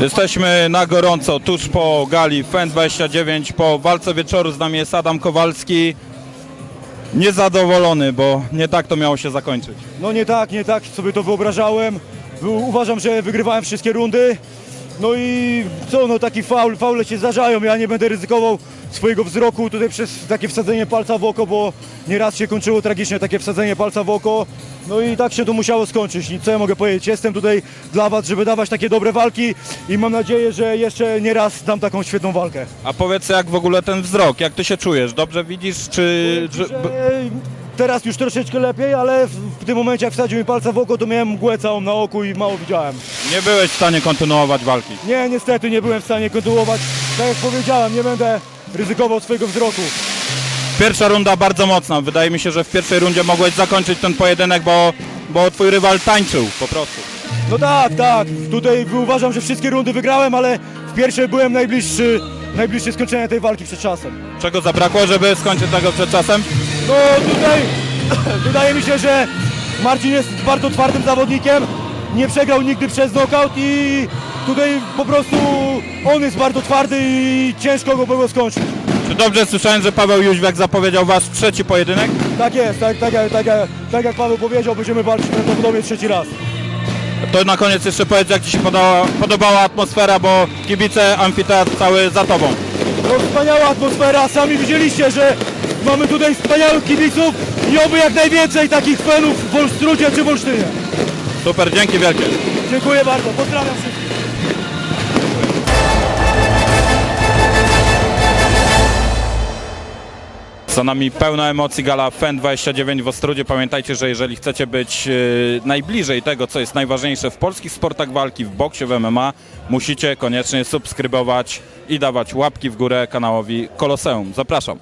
Jesteśmy na gorąco, tuż po gali FEN29, po walce wieczoru z nami jest Adam Kowalski. Niezadowolony, bo nie tak to miało się zakończyć. No nie tak, nie tak sobie to wyobrażałem. Uważam, że wygrywałem wszystkie rundy. No i co, no taki faul, faule się zdarzają. Ja nie będę ryzykował swojego wzroku tutaj przez takie wsadzenie palca w oko, bo nieraz się kończyło tragicznie takie wsadzenie palca w oko. No i tak się to musiało skończyć. I co ja mogę powiedzieć? Jestem tutaj dla Was, żeby dawać takie dobre walki i mam nadzieję, że jeszcze nie raz dam taką świetną walkę. A powiedz jak w ogóle ten wzrok, jak ty się czujesz? Dobrze widzisz, czy... Że teraz już troszeczkę lepiej, ale w, w tym momencie jak wsadził mi palca w oko, to miałem mgłę całą na oku i mało widziałem. Nie byłeś w stanie kontynuować walki. Nie, niestety nie byłem w stanie kontynuować. Tak jak powiedziałem, nie będę ryzykował swojego wzroku. Pierwsza runda bardzo mocna. Wydaje mi się, że w pierwszej rundzie mogłeś zakończyć ten pojedynek, bo, bo twój rywal tańczył po prostu. No tak, tak. Tutaj uważam, że wszystkie rundy wygrałem, ale w pierwszej byłem najbliższy, najbliższy skończenia tej walki przed czasem. Czego zabrakło, żeby skończyć tego przed czasem? No tutaj wydaje mi się, że Marcin jest bardzo twardym zawodnikiem. Nie przegrał nigdy przez knockout i tutaj po prostu on jest bardzo twardy i ciężko go było skończyć. Czy dobrze słyszałem, że Paweł Jóźwiak zapowiedział wasz trzeci pojedynek? Tak jest, tak, tak, tak, tak, tak jak Paweł powiedział, będziemy walczyć prawdopodobnie trzeci raz. To na koniec jeszcze powiedz, jak ci się podobała, podobała atmosfera, bo kibice, amfiteatr cały za tobą. No wspaniała atmosfera, sami widzieliście, że mamy tutaj wspaniałych kibiców i oby jak najwięcej takich fanów w Wolstrudzie czy w Olsztynie. Super, dzięki wielkie. Dziękuję bardzo, pozdrawiam wszystkich. Za nami pełna emocji gala FEN29 w Ostrudzie. Pamiętajcie, że jeżeli chcecie być e, najbliżej tego, co jest najważniejsze w polskich sportach walki, w boksie, w MMA, musicie koniecznie subskrybować i dawać łapki w górę kanałowi Koloseum. Zapraszam.